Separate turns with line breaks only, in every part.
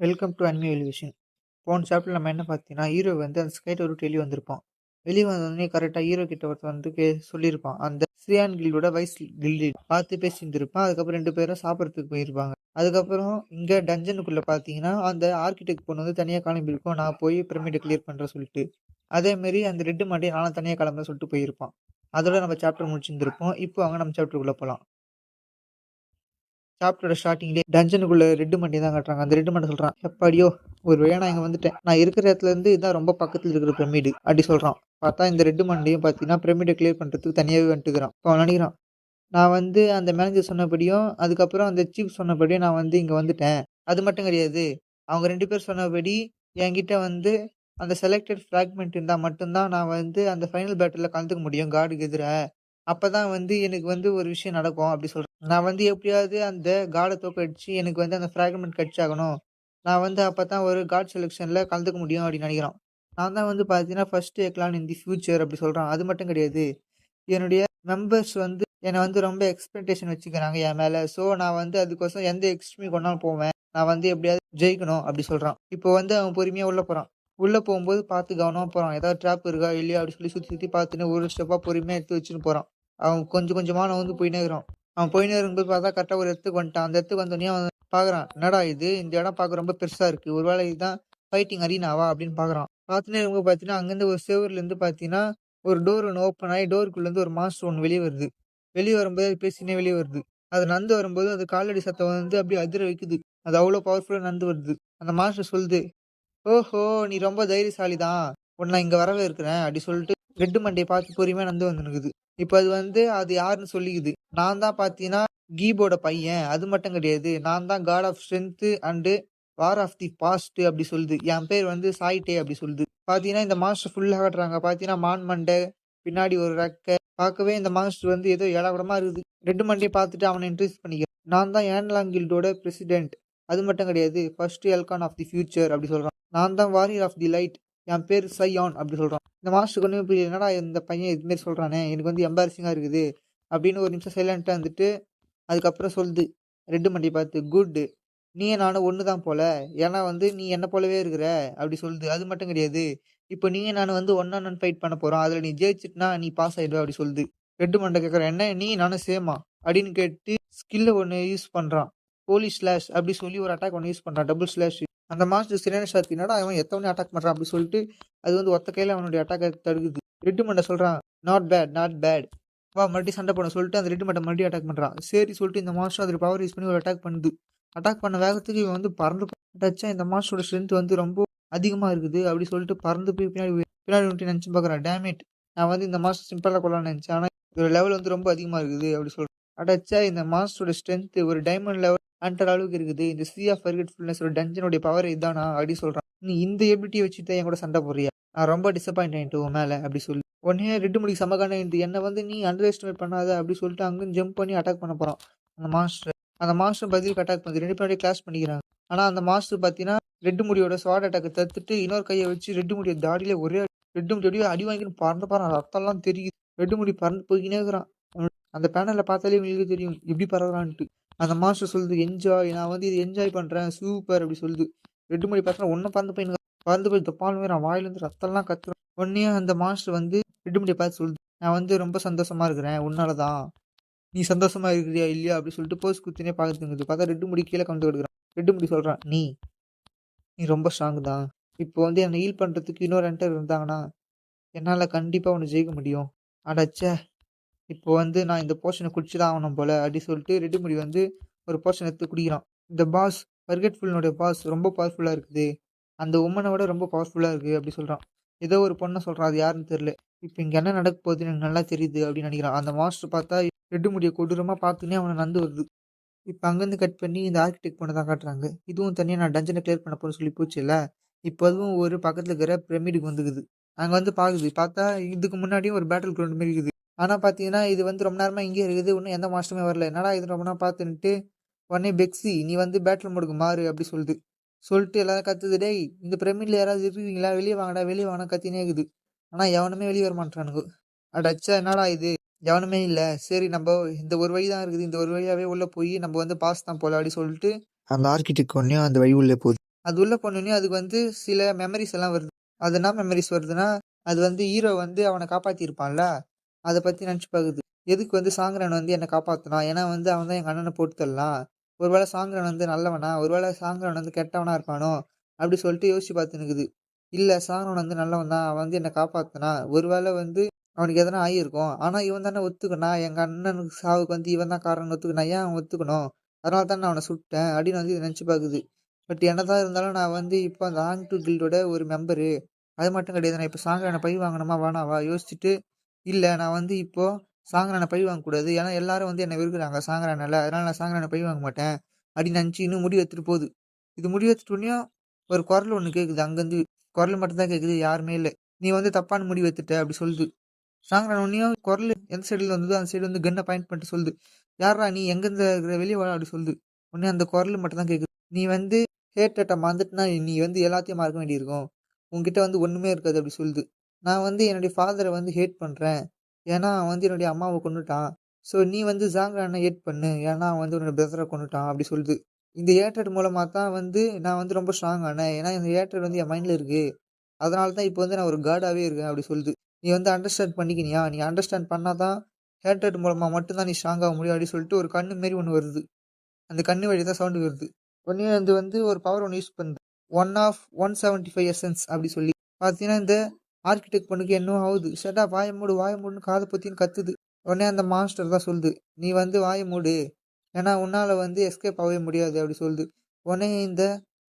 Welcome to anime elevation போன சாப்பிட்டு நம்ம என்ன பார்த்தீங்கன்னா ஹீரோ வந்து அந்த ஸ்கைட்டை விட்டு வெளியே வந்திருப்பான். வெளியே வந்தோடனே கரெக்டாக ஹீரோ கிட்ட ஒருத்தர் வந்து கே சொல்லியிருப்பான். அந்த ஸ்ரீயான் கில்டோட வைஸ் கில்டி பார்த்து பேசியிருந்திருப்பான். அதுக்கப்புறம் ரெண்டு பேரும் சாப்பிட்றதுக்கு போயிருப்பாங்க. அதுக்கப்புறம் இங்கே டஞ்சனுக்குள்ளே பார்த்தீங்கன்னா அந்த ஆர்கிடெக்ட் பொண்ணு வந்து தனியாக கிளம்பியிருக்கோம் நான் போய் பிரமிடை கிளியர் பண்ணுறேன் சொல்லிட்டு. அதேமாரி அந்த ரெட்டு மாட்டி நானும் தனியாக கிளம்புறேன் சொல்லிட்டு போயிருப்பான். அதோட நம்ம சாப்டர் முடிச்சிருந்துருப்போம். இப்போ அவங்க நம்ம சாப்டருக்குள்ளே போகலாம் சாப்டரோட ஸ்டார்டிங்லேயே டஞ்சனுக்குள்ள ரெட்டு மண்டி தான் காட்டுறாங்க. அந்த ரெட்டு மண்டை சொல்கிறான் எப்பாடியோ ஒரு வழியா நான் இங்கே வந்துட்டேன். நான் இருக்கிற இடத்துல இருந்து இதான் ரொம்ப பக்கத்தில் இருக்கிற பிரமிடு அப்படி சொல்கிறான் பார்த்தா இந்த ரெட்டு மண்டையும் பார்த்தீங்கன்னா பிரமிடை கிளியர் பண்ணுறதுக்கு தனியாகவே வந்துட்டுக்கிறான். அவன் நினைக்கிறான் நான் வந்து அந்த மேனேஜர் சொன்னபடியும் அதுக்கப்புறம் அந்த சீஃப் சொன்னபடியும் நான் வந்து இங்கே வந்துட்டேன். அது மட்டும் கிடையாது. அவங்க ரெண்டு பேர் சொன்னபடி என்கிட்ட வந்து அந்த செலக்டட் ஃப்ராக்மெண்ட் இருந்தால் மட்டும்தான் நான் வந்து அந்த ஃபைனல் பேட்டில் கலந்துக்க முடியும் கார்டுக்கு எதிராக அப்போ தான் வந்து எனக்கு வந்து ஒரு விஷயம் நடக்கும் அப்படி சொல்கிறேன் நான் வந்து எப்படியாவது அந்த காடை தோக்கடிச்சு எனக்கு வந்து அந்த ஃப்ராக்மெண்ட் கட்சாகணும் நான் வந்து அப்போ தான் ஒரு காட் செலெக்ஷனில் கலந்துக்க முடியும் அப்படின்னு நினைக்கிறோம். நான் தான் வந்து பார்த்தீங்கன்னா ஃபஸ்ட்டு ஏக்கலாம் இன் தி ஃபியூச்சர் அப்படி சொல்கிறான் அது மட்டும் கிடையாது. என்னுடைய மெம்பர்ஸ் வந்து என்னை வந்து ரொம்ப எக்ஸ்பெக்டேஷன் வச்சுக்கிறாங்க என் மேலே. ஸோ நான் வந்து அதுக்கோசம் எந்த எக்ஸ்ட்ரீமி கொண்டாலும் போவேன். நான் வந்து எப்படியாவது ஜெயிக்கணும் அப்படி சொல்கிறான் இப்போ வந்து அவன் பொறுமையாக உள்ளே போகிறான் உள்ளே போகும்போது பார்த்து கவனமாக போகிறான் ஏதாவது ட்ராப் இருக்கா இல்லையா அப்படி சொல்லி சுற்றி சுற்றி பார்த்துன்னு ஒரு ஸ்டெப்பாக பொறுமையாக எடுத்து வச்சுன்னு போகிறான் அவன் கொஞ்சம் கொஞ்சமாக நான் வந்து போயினே இருக்கிறான். அவன் போயின்னு இருக்கும்போது பார்த்தா கரெக்டாக ஒரு இடத்துக்கு வந்துட்டான். அந்த இடத்துக்கு வந்தோடனே அவன் பார்க்குறான் என்னடா இது? இந்த இடம் பார்க்க ரொம்ப பெருசாக இருக்குது ஒருவேளை இதுதான் ஃபைட்டிங் அரீனாவா அப்படின்னு பார்க்குறான். பார்த்துனே இருக்கும்போது பார்த்தீங்கன்னா அங்கேருந்து ஒரு சேவர்லேருந்து பார்த்தீங்கன்னா ஒரு டோர் ஒன்று ஓப்பன் ஆகி டோருக்குள்ளேருந்து ஒரு மாஸ்டர் ஒன்று வெளியே வருது. வெளியே வரும்போது அது பேசினே வெளியே வருது. அது நந்து வரும்போது அது காலடி சத்தம் வந்து அப்படியே அதிர வைக்குது. அது அவ்வளோ பவர்ஃபுல்லாக நந்து வருது. அந்த மாஸ்டர் சொல்லுது ஓஹோ நீ ரொம்ப தைரியசாலி தான் உன்னை இங்கே வரவே இருக்கிறேன் அப்படி சொல்லிட்டு ரெட்டு மண்டையை பார்த்து பொறுமையாக நடந்து வந்துனுக்குது இப்போ அது வந்து அது யாருன்னு சொல்லிக்குது. நான் தான் பார்த்தீங்கன்னா கீபோட பையன். அது மட்டும் கிடையாது. நான் தான் god of strength and war of the past அப்படி சொல்லுது. என் பேர் வந்து சாயிட்டே அப்படி சொல்லுது. பார்த்தீங்கன்னா இந்த மாஸ்டர் ஃபுல்லாக கட்டுறாங்க. பார்த்தீங்கன்னா மான் மண்டை பின்னாடி ஒரு ரெக்கை. பார்க்கவே இந்த மாஸ்டர் வந்து ஏதோ ஏழாவிடமா இருக்குது. ரெண்டு மண்டையை பார்த்துட்டு அவனை இன்ட்ரெஸ்ட் பண்ணிக்கிறேன். நான் தான் ஏன்லாங் கில்டோட பிரசிடென்ட் அது மட்டும் கிடையாது. First elkan of the future அப்படி சொல்கிறான் நான் தான் வாரியர் ஆஃப் தி லைட் என் பேர் சையான் அப்படி சொல்கிறான் இந்த மாஸ்டருக்கு ஒன்றும் இப்படி என்னடா இந்த பையன் இதுமாரி சொல்கிறானே எனக்கு வந்து எம்பாரசிங்காக இருக்குது. அப்படின்னு ஒரு நிமிஷம் சைலண்ட்டாக வந்துட்டு அதுக்கப்புறம் சொல்லுது. ரெட்டு மண்டி பார்த்து குட் நீயே நானும் ஒன்று தான் போல. ஏன்னா வந்து நீ என்ன போலவே இருக்கிற. அப்படி சொல்லுது. அது மட்டும் கிடையாது. இப்போ நீயே நான் வந்து ஒன் நான் ஃபைட் பண்ண போகிறோம் அதில் நீ ஜெயிச்சிட்டுனா நீ பாஸ் ஆகிடுவ அப்படி சொல்லுது. ரெட்டு மண்டை கேட்குறேன் என்ன? நீ நானும் சேமா அப்படின்னு கேட்டு ஸ்கில்லை ஒன்று யூஸ் பண்ணுறான் போலீஸ் ஸ்லாஷ் அப்படி சொல்லி ஒரு அட்டாக் ஒன்று யூஸ் பண்ணுறான் டபுள் ஸ்லாஷ் அந்த மாஸ்டர் சிரேன என்னடா அவன் எத்தவனே அட்டாக் பண்ணுறான் அப்படி சொல்லிட்டு அது வந்து ஒத்த கையில் அவனுடைய அட்டாக்கை தடுக்குது. ரெட்டு மண்டை சொல்கிறான் நாட் பேட் நாட் பேட் வா மறுபடியும் சண்டை போட சொல்லிட்டு அந்த ரெட்டு மண்டை மறுபடியும் அட்டாக் பண்ணுறான் சரி சொல்லிட்டு இந்த மாஸ்டர் அதில் பவர் யூஸ் பண்ணி ஒரு அட்டாக் பண்ணுது. அட்டாக் பண்ண வேகத்துக்கு இவன் வந்து பறந்து டச்சா இந்த மாஸ்டரோட ஸ்ட்ரென்த் வந்து ரொம்ப அதிகமாக இருக்குது. அப்படி சொல்லிட்டு பறந்து போய் பின்னாடி பின்னாடி வந்துட்டு நினச்சி பார்க்குறான். டேமேட் நான் வந்து இந்த மாஸ்டர் சிம்பிளாக கொள்ளலாம்னு நினச்சேன். ஆனால் இதோட லெவல் வந்து ரொம்ப அதிகமாக இருக்குது. அப்படி சொல்கிறேன் அட்டாச்சா இந்த மாஸ்டரோட ஸ்ட்ரென்த்து ஒரு டைமண்ட் லெவல் அன்ற அளவுக்கு இருக்குது. இந்த சி ஆஃப் ஃபர்கெட்ஃபுல்னஸ் ஒரு டஞ்சனுடைய பவர் இதானா அப்படி சொல்கிறான் நீ இந்த எபிலிட்டியை வச்சுட்டு என் கூட சண்டை போடுறியா? நான் ரொம்ப டிசப்பாயிண்ட் ஆகிட்டு உன் மேலே அப்படி சொல்லி. உடனே ரெண்டு மணிக்கு சமகான என்னை வந்து நீ அண்டர் எஸ்டிமேட் பண்ணாத அப்படி சொல்லிட்டு அங்கேயும் ஜம்ப் பண்ணி அட்டாக் பண்ண போகிறான் அந்த மாஸ்டர் அந்த மாஸ்டர் பதிலுக்கு அட்டாக் பண்ணி ரெண்டு பேரும் கிளாஸ் பண்ணிக்கிறாங்க. ஆனால் அந்த மாஸ்டர் பார்த்தீங்கன்னா ரெட்டு முடியோட ஸ்வாட் அட்டாக்கை தத்துட்டு இன்னொரு கையை வச்சு ரெட்டு முடிய தாடியில ஒரே ரெட்டு முடியோடய அடி வாங்கின்னு பறந்து பறந்து ரத்தம்லாம் தெரியுது. ரெட்டு முடி பறந்து போய்கினே இருக்கிறான். அந்த பேனலில் பார்த்தாலே உங்களுக்கு தெரியும். எப்படி பறகுறான்ட்டு அந்த மாஸ்டர் சொல்லுது என்ஜாய் நான் வந்து இது என்ஜாய் பண்ணுறேன் சூப்பர் அப்படி சொல்லுது. ரெண்டு மணி பார்த்தா ஒன்றும் பறந்து போய் பறந்து போய் தப்பாலும் நான் வாயிலேருந்து ரத்தம்லாம் கத்துறேன் உடனே அந்த மாஸ்டர் வந்து ரெண்டு மணி பார்த்து சொல்லுது நான் வந்து ரொம்ப சந்தோஷமா இருக்கிறேன் உன்னால தான். நீ சந்தோஷமா இருக்கிறியா இல்லையா? அப்படி சொல்லிட்டு போஸ் குத்தினே பார்த்துங்குது பார்த்தா ரெண்டு முடி கீழே கண்டு கொடுக்குறான். ரெண்டு முடி சொல்கிறான் நீ நீ ரொம்ப ஸ்ட்ராங் தான். இப்போ வந்து என்னை ஹீல் பண்ணுறதுக்கு இன்னொரு என்டர் இருந்தாங்கன்னா என்னால் கண்டிப்பாக உன்னை ஜெயிக்க முடியும். அடச்சே. இப்போ வந்து நான் இந்த போர்ஷனை குடிச்சு தான் ஆகணும் போல் அப்படி சொல்லிட்டு ரெடிமுடி வந்து ஒரு போர்ஷன் எடுத்து குடிக்கிறான். இந்த பாஸ் பர்கெட்ஃபுல்னுடைய பாஸ் ரொம்ப பவர்ஃபுல்லாக இருக்குது. அந்த உமனை விட ரொம்ப பவர்ஃபுல்லாக இருக்குது அப்படி சொல்கிறான் ஏதோ ஒரு பொண்ணை சொல்கிறான் அது யாருன்னு தெரில இப்போ இங்கே என்ன நடக்க போகுதுன்னு எனக்கு நல்லா தெரியுது அப்படின்னு நினைக்கிறான். அந்த மாஸ்டர் பார்த்தா ரெட்டு முடியை கொடூரமாக பார்த்துனே அவனை நந்து வருது. இப்போ அங்கேருந்து கட் பண்ணி இந்த ஆர்கிடெக்ட் பண்ண தான் காட்டுறாங்க. இதுவும் தனியாக நான் டஞ்சனை கிளியர் பண்ண போகிறேன்னு சொல்லி போச்சு இல்லை இப்போ அதுவும் ஒரு பக்கத்தில் இருக்கிற பிரமிடுக்கு வந்துக்குது. அங்கே வந்து பார்க்குது பார்த்தா இதுக்கு முன்னாடியும் ஒரு பேட்டில் கிரவுண்ட் மாரி இருக்குது. ஆனால் பார்த்தீங்கன்னா இது வந்து ரொம்ப நேரமாக இங்கே இருக்குது. இன்னும் எந்த மாஸ்டருமே வரல. என்னடா இது ரொம்ப நேரம் பார்த்துன்ட்டு உடனே பெக்ஸி நீ வந்து பேட்டில் மோடுக்கு மாறு அப்படி சொல்லுது. சொல்லிட்டு எல்லாரும் கத்துது டேய் இந்த பிரமிடில் யாராவது இருக்கீங்களா வெளியே வாங்கடா வெளியே வாங்கினா கத்தினே இருக்குது. ஆனால் எவனுமே வெளியே வர மாட்டானுங்க அடச்சா என்னடா இது? எவனுமே இல்லை. சரி நம்ம இந்த ஒரு வழி தான் இருக்குது. இந்த ஒரு வழியாகவே உள்ளே போய் நம்ம வந்து பாஸ் தான் போகலாம் அப்படி சொல்லிட்டு அந்த ஆர்கிடெக்ட் ஒன்றையும் அந்த வழி உள்ளே போகுது. அது உள்ள போனோடனே அதுக்கு வந்து சில மெமரிஸ் எல்லாம் வருது. அது என்ன மெமரிஸ் வருதுன்னா அது வந்து ஹீரோ வந்து அவனை காப்பாற்றிருப்பான்ல அதை பற்றி நினச்சி பார்க்குது எதுக்கு வந்து சாங்கரன் வந்து என்னை காப்பாற்றினான் ஏன்னா வந்து அவன் தான் எங்கள் அண்ணனை போட்டு தரலாம். ஒருவேளை சாங்கரன் வந்து நல்லவனா? ஒருவேளை சாங்கரன் வந்து கெட்டவனா இருப்பானோ? அப்படி சொல்லிட்டு யோசிச்சு பார்த்துனுக்குது இல்லை சாங்கரன் வந்து நல்லவன் தான் அவன் வந்து என்னை காப்பாற்றினா ஒருவேளை வந்து அவனுக்கு எதனா ஆகியிருக்கும் ஆனால் இவன் தானே ஒத்துக்கணா எங்கள் அண்ணனுக்கு சாவுக்கு வந்து இவன் தான் காரணம் ஒத்துக்கணா ஏன் அவன் ஒத்துக்கணும்? அதனால தான் நான் அவனை சுட்டேன் அப்படின்னு வந்து நினச்சி பார்க்குது பட் என்னதான் இருந்தாலும் நான் வந்து இப்போ அந்த ஆங் டு கில்டோட ஒரு மெம்பரு. அது மட்டும் கிடையாது நான் இப்போ சாங்கரனை பழி வாங்கணுமா? வேணாவா? யோசிச்சுட்டு இல்லை நான் வந்து இப்போது சாங்கரானை பழி வாங்கக்கூடாது. ஏன்னா எல்லாரும் வந்து என்னை விரும்புகிறாங்க சாங்கரானால அதனால் நான் சாங்கரானை பழி வாங்க மாட்டேன். அப்படின்னு நினச்சி இன்னும் முடிவு எடுத்துகிட்டு போகுது. இது முடிவு எடுத்துட்டோன்னே ஒரு குரல் ஒன்று கேட்குது அங்கேருந்து குரல் மட்டும்தான் கேட்குது யாருமே இல்லை. நீ வந்து தப்பான முடிவு எடுத்துட்ட அப்படி சொல்லுது. சாங்கரன் ஒன்றையும் குரல் எந்த சைடில் வந்ததோ அந்த சைடு வந்து கன்னை பாயிண்ட் பண்ணிட்டு சொல்லுது. யாரா நீ? எங்கேருந்து இருக்கிற? வெளியே வர அப்படி சொல்லுது. உடனே அந்த குரல் மட்டும்தான் கேட்குது நீ வந்து ஹேட்டட்டை மறந்துட்டுனா நீ வந்து எல்லாத்தையும் மறக்க வேண்டியிருக்கும். உங்ககிட்ட வந்து ஒன்றுமே இருக்காது அப்படி சொல்லுது. நான் வந்து என்னுடைய ஃபாதரை வந்து ஹேட் பண்ணுறேன் ஏன்னா அவன் வந்து என்னுடைய அம்மாவை கொண்டுட்டான் ஸோ நீ வந்து ஜாங்கானை ஹேட் பண்ணு. ஏன்னா அவன் வந்து உன்னோட பிரதரை கொண்டுட்டான் அப்படி சொல்லுது. இந்த ஏற்றட் மூலமாக தான் வந்து நான் வந்து ரொம்ப ஸ்ட்ராங் ஆனேன். ஏன்னா இந்த ஏற்றட் வந்து என் மைண்டில் இருக்குது அதனால தான் இப்போ வந்து நான் ஒரு கார்டாகவே இருக்கேன் அப்படி சொல்லுது. நீ வந்து அண்டர்ஸ்டாண்ட் பண்ணிக்கினியா? நீ அண்டர்ஸ்டாண்ட் பண்ணால் தான் ஹேட்ரட் மூலமாக மட்டும்தான் நீ ஸ்ட்ராங் ஆக முடியும் அப்படின்னு சொல்லிட்டு ஒரு கண்ணு மாரி ஒன்று வருது. அந்த கண்ணு வழி தான் சவுண்டு வருது. உடனே அது வந்து ஒரு பவர் ஒன்று யூஸ் பண்ணுது one of one seventy five essence அப்படி சொல்லி. பார்த்தீங்கன்னா இந்த ஆர்கிடெக்ட் பொண்ணுக்கு என்ன ஆகுது ஷட்டா வாய மூடு வாய மூடுன்னு காதை பற்றின்னு கத்துது. உடனே அந்த மாஸ்டர் தான் சொல்லுது. நீ வந்து வாய மூடு. ஏன்னா உன்னால் வந்து எஸ்கேப் ஆகவே முடியாது அப்படி சொல்லுது. உடனே இந்த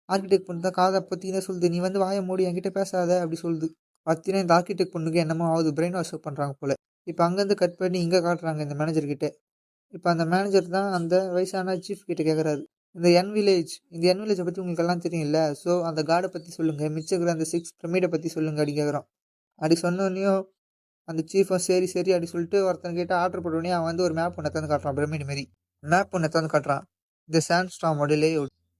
ஆர்கிடெக்ட் பொண்ணு தான் காதை பற்றினே சொல்லுது. நீ வந்து வாய மூடி என்கிட்ட பேசாத அப்படி சொல்லுது. பார்த்தீங்கன்னா இந்த ஆர்கிடெக்ட் பொண்ணுக்கு என்னமோ ஆகுது பிரெயின் வாஷ் பண்ணுறாங்க போல. இப்போ அங்கேருந்து கட் பண்ணி இங்கே காட்டுறாங்க இந்த மேனேஜர்கிட்ட இப்போ அந்த மேனேஜர் தான் அந்த வயசான சீஃப் கிட்ட கேட்குறாரு இந்த என் வில்லேஜ் இந்த என் வில்லேஜை பற்றி உங்களுக்கு எல்லாம் தெரியும்ல? ஸோ அந்த காடை பற்றி சொல்லுங்கள் மிச்சம் இருக்கிற அந்த சிக்ஸ் பிரமிடை பற்றி சொல்லுங்கள் அப்படி கேட்குறோம் அப்படி சொன்னோடனையும் அந்த சீஃபும் சரி சரி அப்படி சொல்லிட்டு ஒருத்தன் கிட்ட ஆர்டர் போட்டோடனே அவன் வந்து ஒரு மேப் ஒன்று தந்து காட்டுறான் பிரமிடு மாரி. மேப் ஒன்று தந்து காட்டுறான். இந்த சாண்ட் ஸ்டாமோட லே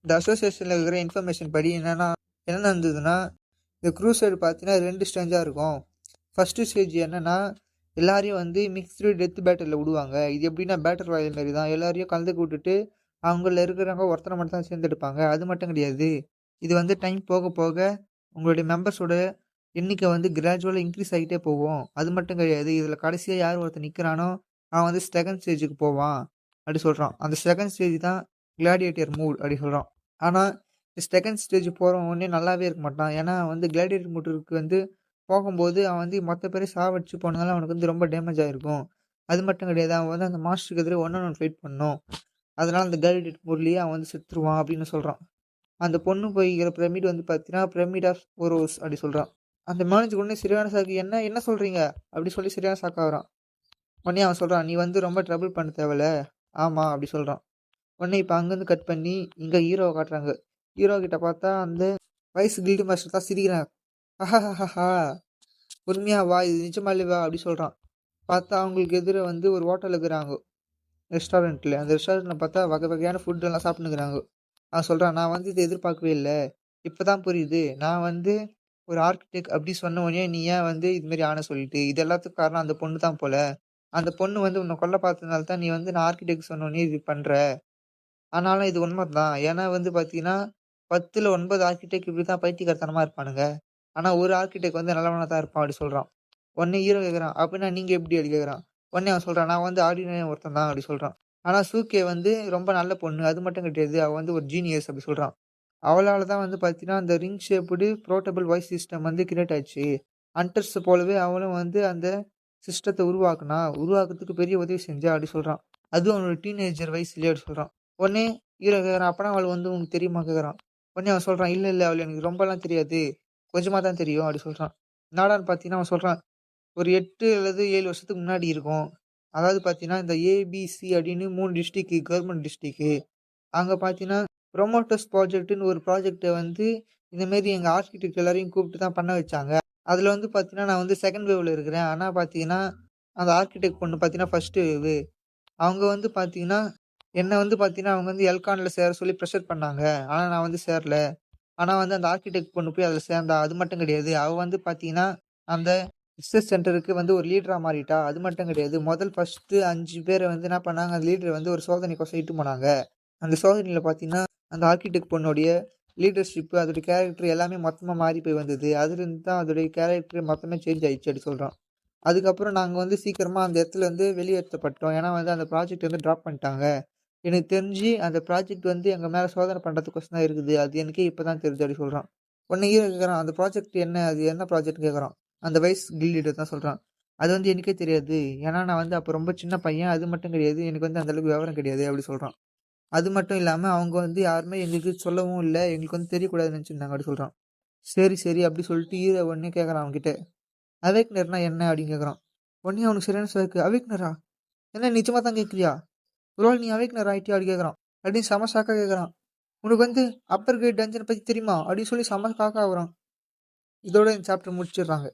இந்த அசோசியேஷனில் இருக்கிற இன்ஃபர்மேஷன் படி என்னென்னா என்ன நடந்ததுன்னா இந்த க்ரூசைடு பார்த்தீங்கன்னா ரெண்டு ஸ்டேஜாக இருக்கும். ஃபஸ்ட்டு ஸ்டேஜ் என்னென்னா எல்லாரையும் வந்து மிக்ஸ்டு டெத் பேட்டரில் விடுவாங்க. இது எப்படின்னா பேட்டர் வாயில் மாரி தான். எல்லாரையும் கலந்துக்கு விட்டுட்டு அவங்கள இருக்கிறவங்க ஒருத்தனை மட்டும் தான் சேர்ந்தெடுப்பாங்க. அது மட்டும் கிடையாது. இது வந்து டைம் போக போக உங்களுடைய மெம்பர்ஸோட எண்ணிக்கை வந்து கிராஜுவலாக இன்க்ரீஸ் ஆகிட்டே போகும். அது மட்டும் கிடையாது. இதில் கடைசியாக யார் ஒருத்தர் நிற்கிறானோ அவன் வந்து செகண்ட் ஸ்டேஜுக்கு போவான் அப்படி சொல்கிறான் அந்த செகண்ட் ஸ்டேஜ் தான் கிளாடியேட்டர் மூட் அப்படி சொல்கிறான் ஆனால் செகண்ட் ஸ்டேஜ் போகிறவனே நல்லாவே இருக்க மாட்டான். ஏன்னா வந்து கிளாடியேட்டர் மூட்டுக்கு வந்து போகும்போது அவன் வந்து மற்ற பேரை சாவடிச்சு போனதால அவனுக்கு வந்து ரொம்ப டேமேஜ் ஆகிருக்கும் அது மட்டும் கிடையாது. அவன் வந்து அந்த மாஸ்டருக்கு எதிரே ஒன்று ஒன் ஃபைட் பண்ணும். அதனால் அந்த கிளாடியேட்டர் மூட்லேயே அவன் வந்து செத்துருவான் அப்படின்னு சொல்கிறான் அந்த பொண்ணு போய்கிற பிரமிட் வந்து பார்த்தீங்கன்னா பிரமிட் ஆஃப் ஓரோஸ் அப்படி சொல்கிறான் அந்த மேனேஜர் உடனே சரியான சாக்கு என்ன என்ன சொல்கிறீங்க அப்படி சொல்லி சரியான சாக்காகிறான் உடனே அவன் சொல்கிறான் நீ வந்து ரொம்ப ட்ரபிள் பண்ண தேவையில்ல. ஆமாம் அப்படி சொல்கிறான் உடனே இப்போ அங்கேருந்து கட் பண்ணி இங்கே ஹீரோவை காட்டுறாங்க. ஹீரோ கிட்ட பார்த்தா அந்த வயசு கில்டு மாஸ்டர் தான் சிரிக்கிறான். ஹஹஹஹா உண்மையா வா இது நிஜமா வா அப்படி சொல்கிறான் பார்த்தா அவங்களுக்கு எதிரே வந்து ஒரு ஹோட்டல் இருக்கிறாங்க. ரெஸ்டாரண்ட்டில் அந்த ரெஸ்டாரண்ட்டில் பார்த்தா வகை வகையான ஃபுட்டெல்லாம் சாப்பிட்டுக்கிறாங்க அவன் சொல்கிறான் நான் வந்து இதை எதிர்பார்க்கவே இல்லை. இப்போ தான் புரியுது. நான் வந்து ஒரு ஆர்கிடெக்ட் அப்படி சொன்ன உடனே நீ ஏன் வந்து இதுமாரி ஆன சொல்லிட்டு? இது எல்லாத்துக்கும் காரணம் அந்த பொண்ணு தான் போல. அந்த பொண்ணு வந்து உன்னை கொல்ல பார்த்ததுனால தான் நீ வந்து நான் ஆர்கிடெக்ட் சொன்ன உடனே இது பண்ணுற ஆனாலும் இது உண்மை தான். ஏன்னா வந்து பார்த்தீங்கன்னா பத்தில் ஒன்பது ஆர்கிடெக்ட் இப்படி தான் பைத்தியக்காரத்தனமாக இருப்பானுங்க. ஆனால் ஒரு ஆர்கிடெக்ட் வந்து நல்லவனாக தான் இருப்பான் அப்படி சொல்கிறான் உடனே ஹீரோ கேட்குறான் அப்படின்னா நீங்கள் எப்படி? அப்படி கேட்குறான் உடனே அவன் சொல்கிறான் நான் வந்து ஆர்டினரி ஒருத்தன் தான் அப்படி சொல்கிறான் ஆனால் சூக்கே வந்து ரொம்ப நல்ல பொண்ணு. அது மட்டும் கிடையாது. அவள் வந்து ஒரு ஜீனியஸ் அப்படி சொல்கிறான் அவளால் தான் வந்து பார்த்தீங்கன்னா அந்த ring shaped portable voice system வந்து கிரியேட் ஆச்சு ஹண்டர்ஸ் போலவே அவளும் வந்து அந்த சிஸ்டத்தை உருவாக்குனா உருவாக்குறதுக்கு பெரிய உதவி செஞ்சா அப்படி சொல்கிறான் அதுவும் அவனோட டீனேஜர் வயசுலேயே அப்படி சொல்கிறான் உடனே ஹீரோ கேட்குறான் அப்பனா அவள் வந்து உனக்கு தெரியுமா? கேட்குறான் உடனே அவன் சொல்கிறான் இல்லை இல்லை அவள் எனக்கு ரொம்பலாம் தெரியாது. கொஞ்சமாக தான் தெரியும். அப்படி சொல்கிறான் நாடான்னு பார்த்தீங்கன்னா அவன் சொல்கிறான் ஒரு எட்டு அல்லது ஏழு வருஷத்துக்கு முன்னாடி இருக்கும். அதாவது பார்த்தீங்கன்னா இந்த ஏபிசி அப்படின்னு மூணு டிஸ்ட்ரிக்கு கவர்மெண்ட் டிஸ்ட்ரிக்கு அங்கே பார்த்தீங்கன்னா ப்ரொமோட்டர்ஸ் ப்ராஜெக்ட்டுன்னு ஒரு ப்ராஜெக்டை வந்து இந்தமாரி எங்கள் ஆர்கிடெக்ட் எல்லாரையும் கூப்பிட்டு தான் பண்ண வச்சாங்க. அதில் வந்து பார்த்தீங்கன்னா நான் வந்து செகண்ட் வேவில் இருக்கிறேன். ஆனால் பார்த்தீங்கன்னா அந்த ஆர்கிடெக்ட் பொண்ணு பார்த்தீங்கன்னா ஃபஸ்ட்டு வேவு அவங்க வந்து பார்த்தீங்கன்னா என்னை வந்து பார்த்தீங்கன்னா அவங்க வந்து எல்கானில் சேர சொல்லி ப்ரெஷர் பண்ணாங்க. ஆனால் நான் வந்து சேரல. ஆனால் வந்து அந்த ஆர்கிடெக்ட் பொண்ணு போய் அதில் சேர்ந்தா அது மட்டும் கிடையாது. அவள் வந்து பார்த்தீங்கன்னா அந்த ரிசர்ச் சென்டருக்கு வந்து ஒரு லீடராக மாறிட்டா. அது மட்டும் கிடையாது. முதல் ஃபஸ்ட்டு அஞ்சு பேரை வந்து என்ன பண்ணாங்க அந்த லீடரை வந்து ஒரு சோதனைக்கோசம் இட்டு போனாங்க. அந்த சோதனையில் பார்த்தீங்கன்னா அந்த ஆர்கிடெக்ட் பொண்ணுடைய லீடர்ஷிப்பு அதோடைய கேரக்டர் எல்லாமே மொத்தமாக மாறி போய் வந்தது. அதுலேருந்து தான் அதோடைய கேரக்டர் மொத்தமே சேஞ்ச் ஆயிடுச்சு அப்படி சொல்கிறான் அதுக்கப்புறம் நாங்கள் வந்து சீக்கிரமாக அந்த இடத்துல வந்து வெளியேற்றப்பட்டோம். ஏன்னா வந்து அந்த ப்ராஜெக்ட் வந்து ட்ராப் பண்ணிட்டாங்க. எனக்கு தெரிஞ்சு அந்த ப்ராஜெக்ட் வந்து எங்கள் மேலே சோதனை பண்ணுறதுக்கோசம் தான் இருக்குது. அது எனக்கே இப்போ தான் தெரிஞ்சு அப்படி சொல்கிறான் ஒன்று ஹீரோ கேட்குறான் அந்த ப்ராஜெக்ட் என்ன? அது என்ன ப்ராஜெக்ட் கேட்குறான் அந்த வைஸ் கில் தான் சொல்கிறான் அது வந்து எனக்கே தெரியாது. ஏன்னா நான் வந்து அப்போ ரொம்ப சின்ன பையன். அது மட்டும் கிடையாது. எனக்கு வந்து அந்த அளவுக்கு விவரம் கிடையாது அப்படி சொல்கிறான் அது மட்டும் இல்லாமல் அவங்க வந்து யாருமே எங்களுக்கு சொல்லவும் இல்லை எங்களுக்கு வந்து தெரியக்கூடாதுன்னு நினச்சிருந்தாங்க அப்படி சொல்கிறான் சரி சரி அப்படி சொல்லிட்டு ஈர உடனே கேட்குறான் அவன்கிட்ட. அவேக்னர்னா என்ன அப்படின்னு கேட்குறான் உடனே அவனுக்கு சரியான சாக்கு அவேக்னரா? என்ன நிச்சயமாக தான் கேட்குறியா ஒருவாள் நீ அவேக்னர் ஆகிட்டியா அப்படி கேட்குறான் அப்படின்னு செம ஷாக்காக கேட்குறான் உனக்கு வந்து அப்பர் கிரேட் டஞ்சனை பற்றி தெரியுமா? அப்படின்னு சொல்லி செம ஷாக்காக ஆகுறான். இதோட இந்த சாப்டர் முடிச்சிடுறாங்க.